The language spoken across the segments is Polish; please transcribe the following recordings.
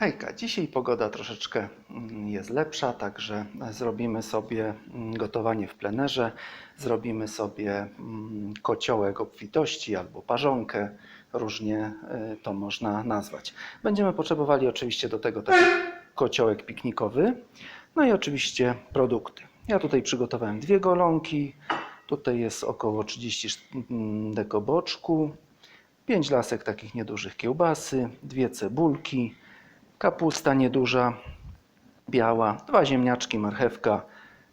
Hejka, dzisiaj pogoda troszeczkę mm, jest lepsza, także zrobimy sobie mm, gotowanie w plenerze, zrobimy sobie mm, kociołek obfitości albo parzonkę, różnie y, to można nazwać. Będziemy potrzebowali oczywiście do tego taki kociołek piknikowy, no i oczywiście produkty. Ja tutaj przygotowałem dwie golonki, tutaj jest około 30 mm, deko boczku, 5 lasek takich niedużych kiełbasy, dwie cebulki, kapusta nieduża, biała, dwa ziemniaczki, marchewka.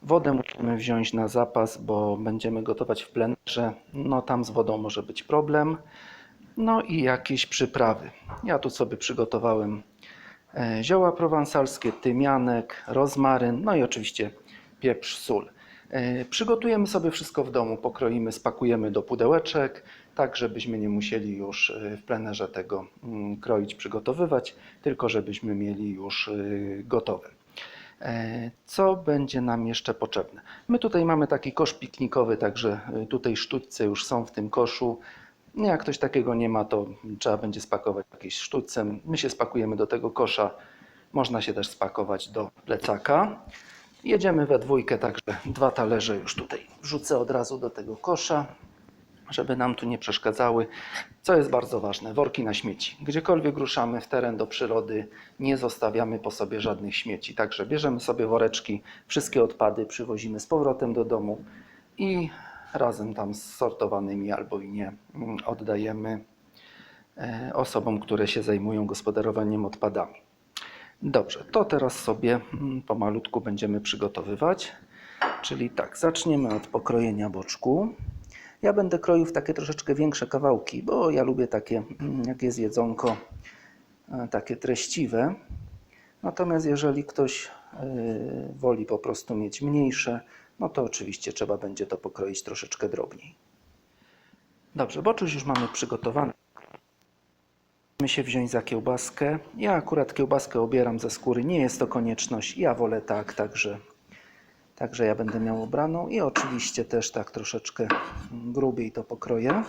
Wodę musimy wziąć na zapas, bo będziemy gotować w plenerze. No tam z wodą może być problem. No i jakieś przyprawy. Ja tu sobie przygotowałem e, zioła prowansalskie, tymianek, rozmaryn, no i oczywiście pieprz, sól. E, Przygotujemy sobie wszystko w domu, pokroimy, spakujemy do pudełeczek, tak żebyśmy nie musieli już e, w plenerze tego mm, kroić, przygotowywać, tylko żebyśmy mieli już e, gotowe. E, Co będzie nam jeszcze potrzebne? My tutaj mamy taki kosz piknikowy, także e, tutaj sztućce już są w tym koszu. Jak ktoś takiego nie ma, to trzeba będzie spakować jakieś sztućcem. My się spakujemy do tego kosza. Można się też spakować do plecaka. Jedziemy we dwójkę, także dwa talerze już tutaj wrzucę od razu do tego kosza, żeby nam tu nie przeszkadzały. Co jest bardzo ważne, worki na śmieci. Gdziekolwiek ruszamy w teren do przyrody, nie zostawiamy po sobie żadnych śmieci. Także bierzemy sobie woreczki, wszystkie odpady przywozimy z powrotem do domu i razem tam z sortowanymi albo i nie mm, oddajemy e, osobom, które się zajmują gospodarowaniem odpadami. Dobrze, to teraz sobie mm, pomalutku będziemy przygotowywać. Czyli tak, zaczniemy od pokrojenia boczku. Ja będę kroił w takie troszeczkę większe kawałki, bo ja lubię takie, mm, jak jest jedzonko, e, takie treściwe. Natomiast jeżeli ktoś e, woli po prostu mieć mniejsze, no to oczywiście trzeba będzie to pokroić troszeczkę drobniej. Dobrze, boczuś już mamy przygotowany. Musimy się wziąć za kiełbaskę. Ja akurat kiełbaskę obieram ze skóry, nie jest to konieczność. Ja wolę tak, także, także ja będę miał obraną i oczywiście też tak troszeczkę grubiej to pokroję.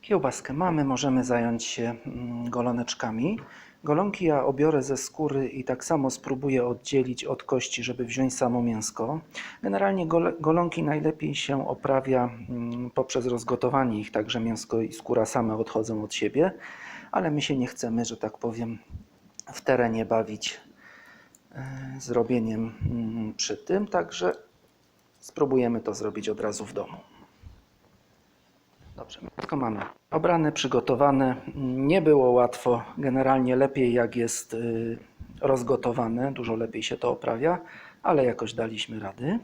Kiełbaskę mamy, możemy zająć się mm, goloneczkami. Golonki ja obiorę ze skóry i tak samo spróbuję oddzielić od kości, żeby wziąć samo mięsko. Generalnie golonki najlepiej się oprawia mm, poprzez rozgotowanie ich, tak że mięsko i skóra same odchodzą od siebie, ale my się nie chcemy, że tak powiem, w terenie bawić e, z robieniem mm, przy tym, także spróbujemy to zrobić od razu w domu. Dobrze, mięsko mamy obrane, przygotowane. Nie było łatwo. Generalnie lepiej jak jest y, rozgotowane, dużo lepiej się to oprawia, ale jakoś daliśmy rady.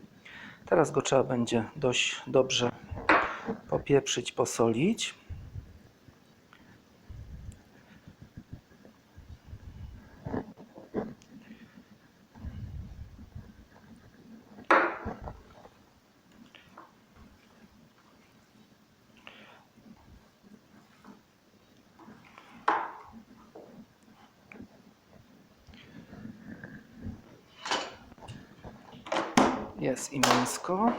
Teraz go trzeba będzie dość dobrze popieprzyć, posolić. Jest i mięsko.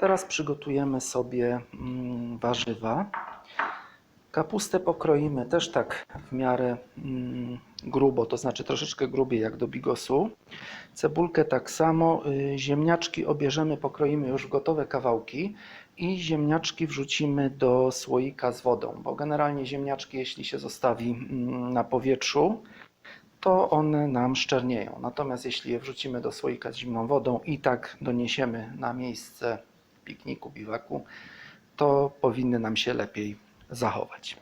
Teraz przygotujemy sobie mm, warzywa. Kapustę pokroimy też tak w miarę mm, grubo, to znaczy troszeczkę grubiej jak do bigosu. Cebulkę tak samo. Y, Ziemniaczki obierzemy, pokroimy już w gotowe kawałki i ziemniaczki wrzucimy do słoika z wodą, bo generalnie ziemniaczki jeśli się zostawi mm, na powietrzu, to one nam szczernieją. Natomiast jeśli je wrzucimy do słoika z zimną wodą i tak doniesiemy na miejsce pikniku, biwaku, to powinny nam się lepiej zachować.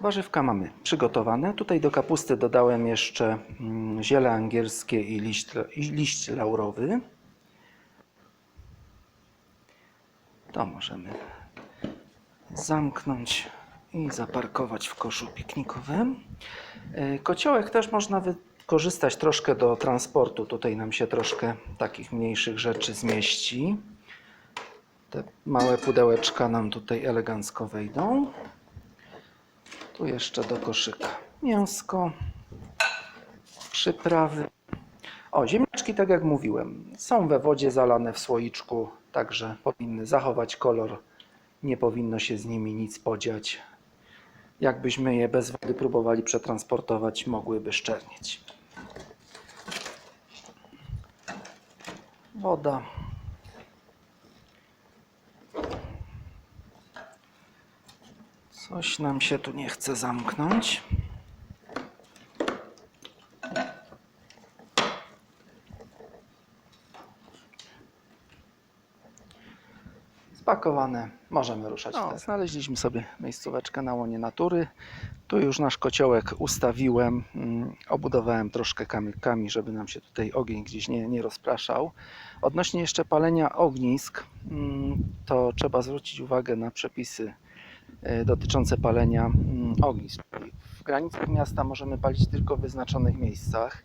Warzywka mamy przygotowane. Tutaj do kapusty dodałem jeszcze mm, ziele angielskie i liść, i liść laurowy. To możemy zamknąć i zaparkować w koszu piknikowym. E, Kociołek też można wykorzystać troszkę do transportu. Tutaj nam się troszkę takich mniejszych rzeczy zmieści. Te małe pudełeczka nam tutaj elegancko wejdą. Tu jeszcze do koszyka mięsko, przyprawy. O, ziemniaczki, tak jak mówiłem, są we wodzie zalane w słoiczku, także powinny zachować kolor. Nie powinno się z nimi nic podziać. Jakbyśmy je bez wody próbowali przetransportować, mogłyby szczernieć. Woda. Coś nam się tu nie chce zamknąć. Spakowane, możemy ruszać. No, znaleźliśmy sobie miejscóweczkę na łonie natury. Tu już nasz kociołek ustawiłem, mm, obudowałem troszkę kamykami, żeby nam się tutaj ogień gdzieś nie, nie rozpraszał. Odnośnie jeszcze palenia ognisk, mm, to trzeba zwrócić uwagę na przepisy e, dotyczące palenia mm, ognisk. W granicach miasta możemy palić tylko w wyznaczonych miejscach.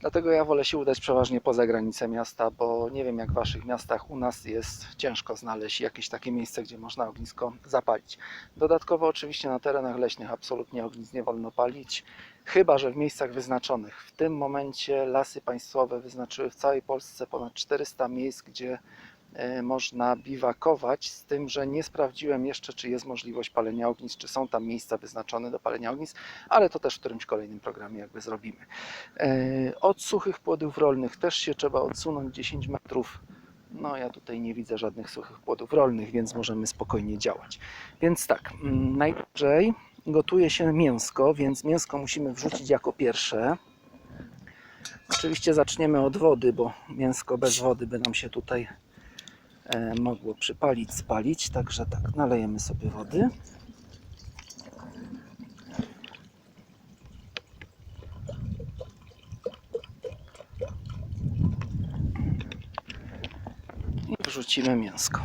Dlatego ja wolę się udać przeważnie poza granice miasta, bo nie wiem jak w Waszych miastach, u nas jest ciężko znaleźć jakieś takie miejsce, gdzie można ognisko zapalić. Dodatkowo oczywiście na terenach leśnych absolutnie ognisk nie wolno palić, chyba że w miejscach wyznaczonych. W tym momencie lasy państwowe wyznaczyły w całej Polsce ponad 400 miejsc, gdzie można biwakować, z tym, że nie sprawdziłem jeszcze, czy jest możliwość palenia ognisk, czy są tam miejsca wyznaczone do palenia ognisk, ale to też w którymś kolejnym programie jakby zrobimy. E, Od suchych płodów rolnych też się trzeba odsunąć 10 metrów. No ja tutaj nie widzę żadnych suchych płodów rolnych, więc możemy spokojnie działać. Więc tak, mm, najpierw gotuje się mięsko, więc mięsko musimy wrzucić jako pierwsze. Oczywiście zaczniemy od wody, bo mięsko bez wody by nam się tutaj e, mogło przypalić, spalić. Także tak, nalejemy sobie wody. I wrzucimy mięsko.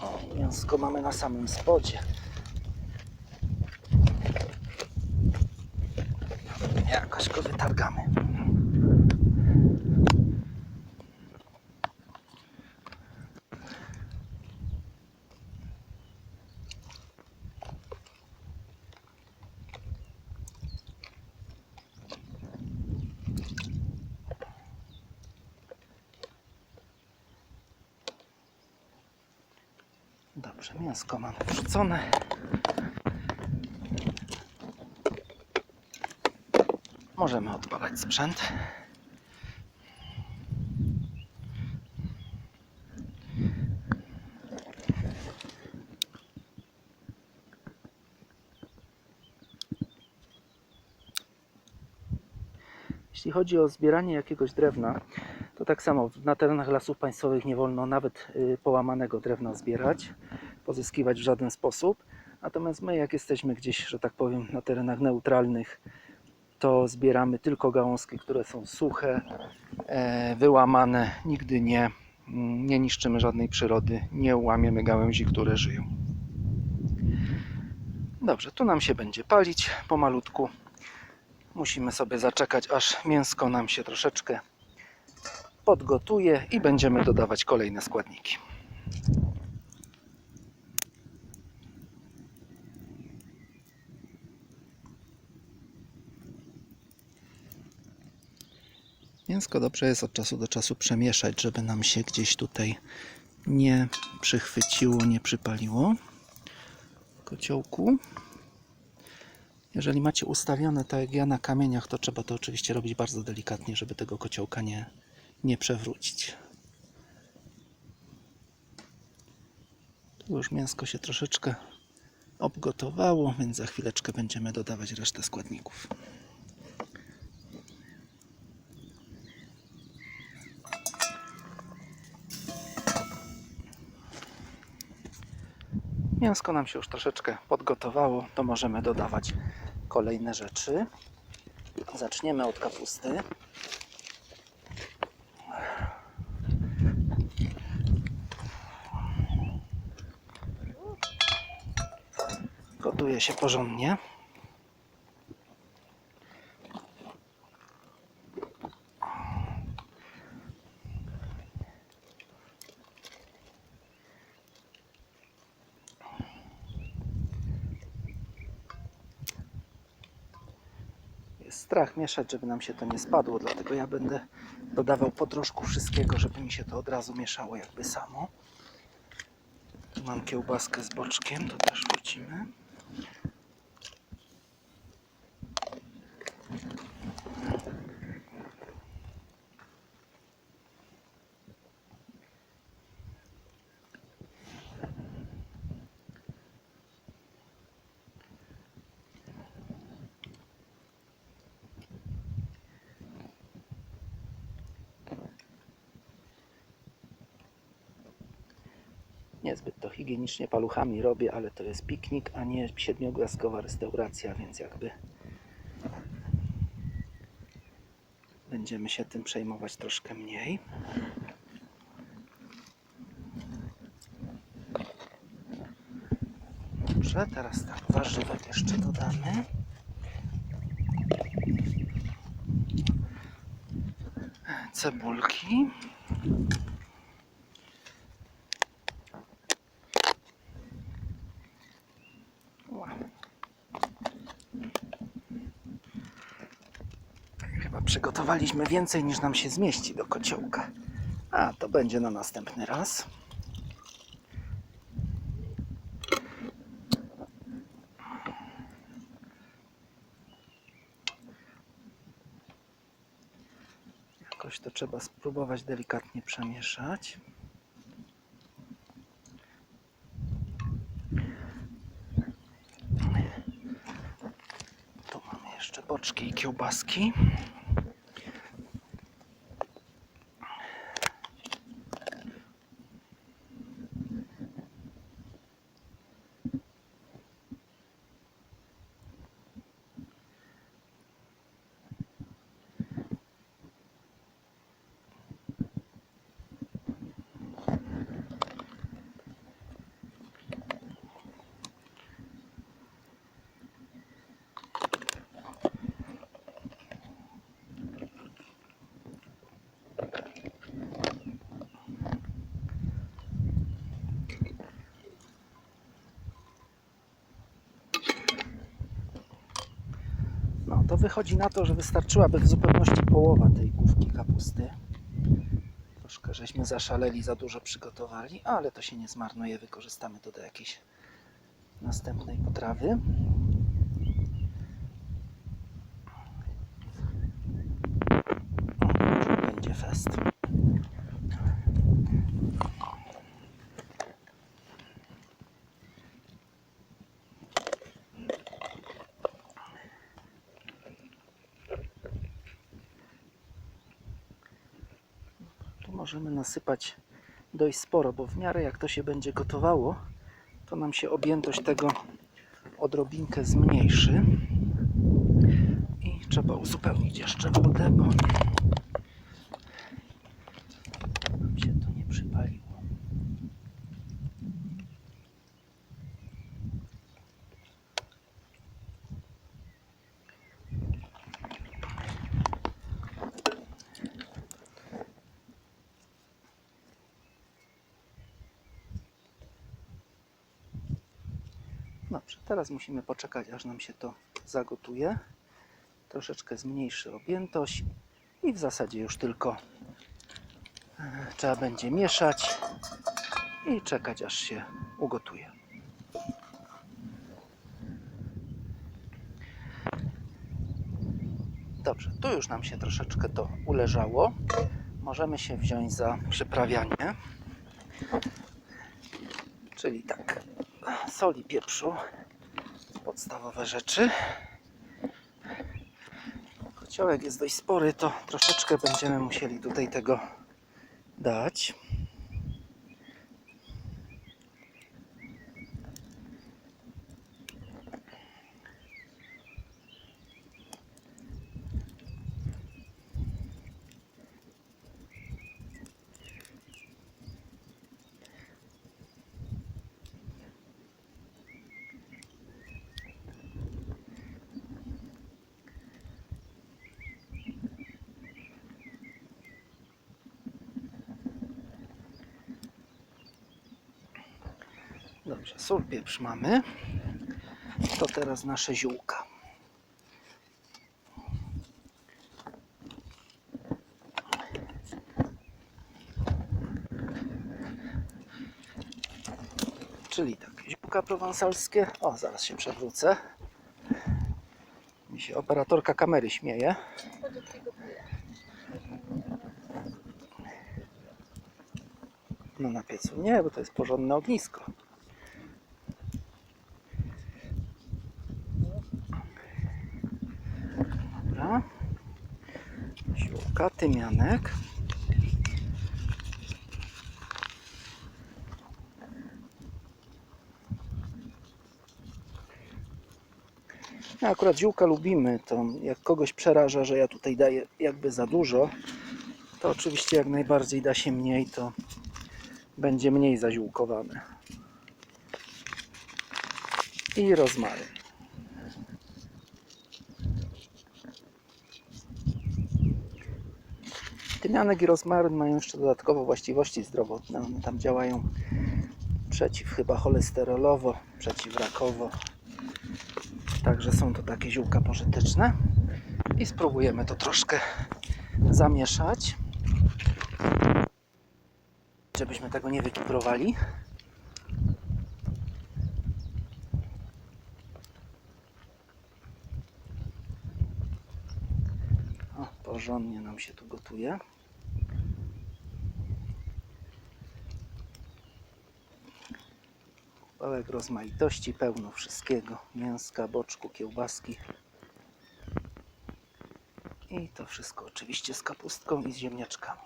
O, mięsko mamy na samym spodzie. Jakoś go wytargamy. Dobrze, mięsko mamy wrzucone. Możemy odpalać sprzęt. Jeśli chodzi o zbieranie jakiegoś drewna, to tak samo na terenach lasów państwowych nie wolno nawet y, połamanego drewna zbierać, pozyskiwać w żaden sposób. Natomiast my, jak jesteśmy gdzieś, że tak powiem, na terenach neutralnych, to zbieramy tylko gałązki, które są suche, e, wyłamane. Nigdy nie, mm, nie niszczymy żadnej przyrody, nie łamiemy gałęzi, które żyją. Dobrze, tu nam się będzie palić pomalutku. Musimy sobie zaczekać, aż mięsko nam się troszeczkę podgotuje i będziemy dodawać kolejne składniki. Mięsko dobrze jest od czasu do czasu przemieszać, żeby nam się gdzieś tutaj nie przychwyciło, nie przypaliło kociołku. Jeżeli macie ustawione tak jak ja na kamieniach, to trzeba to oczywiście robić bardzo delikatnie, żeby tego kociołka nie, nie przewrócić. Tu już mięsko się troszeczkę obgotowało, więc za chwileczkę będziemy dodawać resztę składników. Mięsko nam się już troszeczkę podgotowało, to możemy dodawać kolejne rzeczy. Zaczniemy od kapusty. Gotuje się porządnie. Mieszać, żeby nam się to nie spadło, dlatego ja będę dodawał po troszku wszystkiego, żeby mi się to od razu mieszało jakby samo. Tu mam kiełbaskę z boczkiem, to też wrzucimy. Niezbyt to higienicznie paluchami robię, ale to jest piknik, a nie siedmiogwiazdkowa restauracja, więc jakby będziemy się tym przejmować troszkę mniej. Dobrze, teraz tak, jeszcze dodamy. Cebulki. Chyba przygotowaliśmy więcej niż nam się zmieści do kociołka. A, to będzie na następny raz. Jakoś to trzeba spróbować delikatnie przemieszać. Tu mamy jeszcze boczki i kiełbaski. To wychodzi na to, że wystarczyłaby w zupełności połowa tej główki kapusty. Troszkę żeśmy zaszaleli, za dużo przygotowali, ale to się nie zmarnuje, wykorzystamy to do jakiejś następnej potrawy. O, Będzie fest. Tu możemy nasypać dość sporo, bo w miarę jak to się będzie gotowało, to nam się objętość tego odrobinkę zmniejszy. I trzeba uzupełnić jeszcze wodę, bo nam się to nie przypaliło. Dobrze, teraz musimy poczekać, aż nam się to zagotuje. Troszeczkę zmniejszy objętość i w zasadzie już tylko e, trzeba będzie mieszać i czekać, aż się ugotuje. Dobrze, tu już nam się troszeczkę to uleżało. Możemy się wziąć za przyprawianie. Czyli tak, soli, pieprzu, podstawowe rzeczy. Kociołek jest dość spory, to troszeczkę będziemy musieli tutaj tego dać. Dobrze, sól, pieprz mamy. To teraz nasze ziółka. czyli tak, ziółka prowansalskie. O, zaraz się przewrócę. Mi się operatorka kamery śmieje. No na piecu nie, bo to jest porządne ognisko. Ziółka, tymianek. No, akurat ziółka lubimy, to jak kogoś przeraża, że ja tutaj daję jakby za dużo, to oczywiście jak najbardziej da się mniej, to będzie mniej zaziółkowane. I rozmaryn. Tymianek i rozmaryn mają jeszcze dodatkowo właściwości zdrowotne. One tam działają przeciw chyba cholesterolowo, przeciwrakowo. Także są to takie ziółka pożyteczne. I spróbujemy to troszkę zamieszać. Żebyśmy tego nie wykiprowali. O, porządnie nam się tu gotuje. Pełek rozmaitości, pełno wszystkiego. Mięska, boczku, kiełbaski. I to wszystko oczywiście z kapustką i z ziemniaczkami.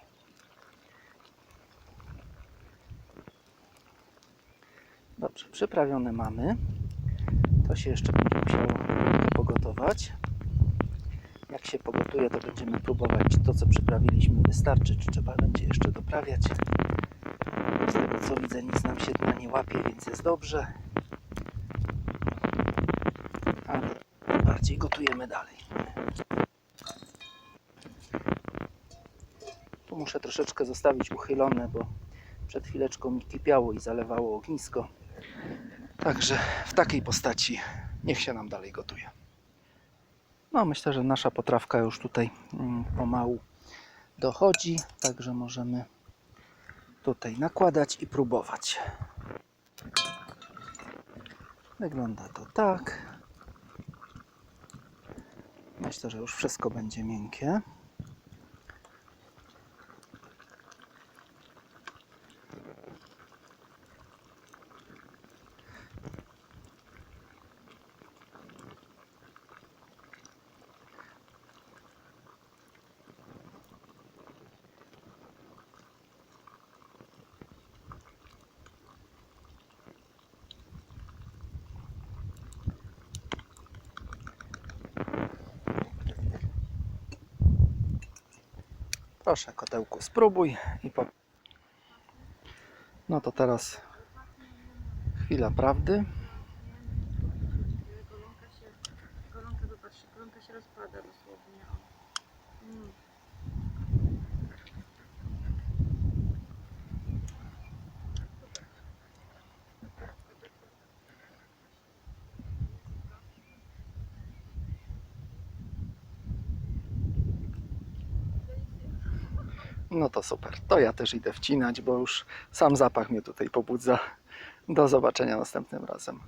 Dobrze, przyprawione mamy. To się jeszcze będzie musiało pogotować. Się pogotuje, to będziemy próbować, to co przyprawiliśmy wystarczy, czy trzeba będzie jeszcze doprawiać. Z tego co widzę, nic nam się dna nie łapie, więc jest dobrze. Ale bardziej gotujemy dalej. Tu muszę troszeczkę zostawić uchylone, bo przed chwileczką mi kipiało i zalewało ognisko. Także w takiej postaci niech się nam dalej gotuje. No, myślę, że nasza potrawka już tutaj mm, pomału dochodzi, także możemy tutaj nakładać i próbować. Wygląda to tak. Myślę, że już wszystko będzie miękkie. Proszę, kotełku, spróbuj i po... No to teraz chwila prawdy. No to super. To ja też idę wcinać, bo już sam zapach mnie tutaj pobudza. Do zobaczenia następnym razem.